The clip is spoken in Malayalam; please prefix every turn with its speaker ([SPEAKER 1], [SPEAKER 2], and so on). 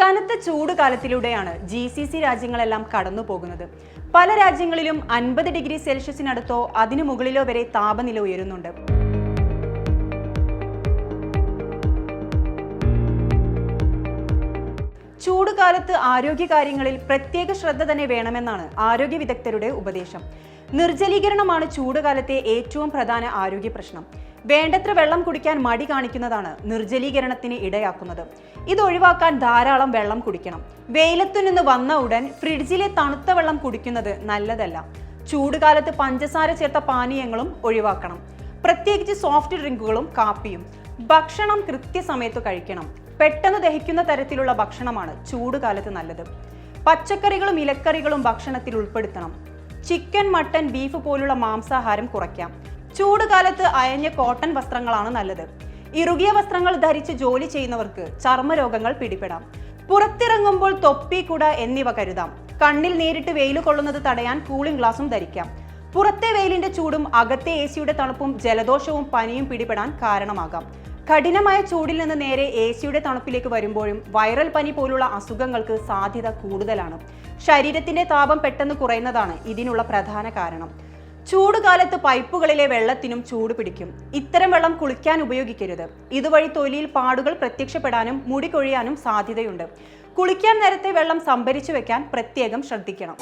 [SPEAKER 1] കനത്ത ചൂട് കാലത്തിലൂടെയാണ് ജി സി സി രാജ്യങ്ങളെല്ലാം കടന്നു പോകുന്നത് പല രാജ്യങ്ങളിലും അൻപത് ഡിഗ്രി സെൽഷ്യസിനടുത്തോ അതിനു മുകളിലോ വരെ താപനില ഉയരുന്നുണ്ട്. ചൂടുകാലത്ത് ആരോഗ്യകാര്യങ്ങളിൽ പ്രത്യേക ശ്രദ്ധ തന്നെ വേണമെന്നാണ് ആരോഗ്യ വിദഗ്ധരുടെ ഉപദേശം. നിർജലീകരണമാണ് ചൂടുകാലത്തെ ഏറ്റവും പ്രധാന ആരോഗ്യ പ്രശ്നം വേണ്ടത്ര വെള്ളം കുടിക്കാൻ മടി കാണിക്കുന്നതാണ് നിർജലീകരണത്തിന് ഇടയാക്കുന്നത്. ഇത് ഒഴിവാക്കാൻ ധാരാളം വെള്ളം കുടിക്കണം. വെയിലത്തു നിന്ന് വന്ന ഉടൻ ഫ്രിഡ്ജിലെ തണുത്ത വെള്ളം കുടിക്കുന്നത് നല്ലതല്ല. ചൂടുകാലത്ത് പഞ്ചസാര ചേർത്ത പാനീയങ്ങളും ഒഴിവാക്കണം. പ്രത്യേകിച്ച് സോഫ്റ്റ് ഡ്രിങ്കുകളും കാപ്പിയും. ഭക്ഷണം കൃത്യസമയത്ത് കഴിക്കണം. പെട്ടെന്ന് ദഹിക്കുന്ന തരത്തിലുള്ള ഭക്ഷണമാണ് ചൂടുകാലത്ത് നല്ലത്. പച്ചക്കറികളും ഇലക്കറികളും ഭക്ഷണത്തിൽ ഉൾപ്പെടുത്തണം. ചിക്കൻ മട്ടൻ ബീഫ് പോലുള്ള മാംസാഹാരം കുറയ്ക്കാം. ചൂടുകാലത്ത് അയഞ്ഞ കോട്ടൺ വസ്ത്രങ്ങളാണ് നല്ലത്. ഇറുകിയ വസ്ത്രങ്ങൾ ധരിച്ച് ജോലി ചെയ്യുന്നവർക്ക് ചർമ്മരോഗങ്ങൾ പിടിപെടാം. പുറത്തിറങ്ങുമ്പോൾ തൊപ്പി കുട എന്നിവ കരുതാം. കണ്ണിൽ നേരിട്ട് വെയിൽ കൊള്ളുന്നത് തടയാൻ കൂളിംഗ് ഗ്ലാസും ധരിക്കാം. പുറത്തെ വെയിലിന്റെ ചൂടും അകത്തെ എ സിയുടെ തണുപ്പും ജലദോഷവും പനിയും പിടിപെടാൻ കാരണമാകാം. കഠിനമായ ചൂടിൽ നിന്ന് നേരെ എ സിയുടെ തണുപ്പിലേക്ക് വരുമ്പോഴും വൈറൽ പനി പോലുള്ള അസുഖങ്ങൾക്ക് സാധ്യത കൂടുതലാണ്. ശരീരത്തിന്റെ താപം പെട്ടെന്ന് കുറയുന്നതാണ് ഇതിനുള്ള പ്രധാന കാരണം. ചൂടുകാലത്ത് പൈപ്പുകളിലെ വെള്ളത്തിനും ചൂട് പിടിക്കും. ഇത്തരം വെള്ളം കുളിക്കാൻ ഉപയോഗിക്കരുത്. ഇതുവഴി തൊലിയിൽ പാടുകൾ പ്രത്യക്ഷപ്പെടാനും മുടി കൊഴിയാനും സാധ്യതയുണ്ട്. കുളിക്കാൻ നേരത്തെ വെള്ളം സംഭരിച്ചു വെക്കാൻ പ്രത്യേകം ശ്രദ്ധിക്കണം.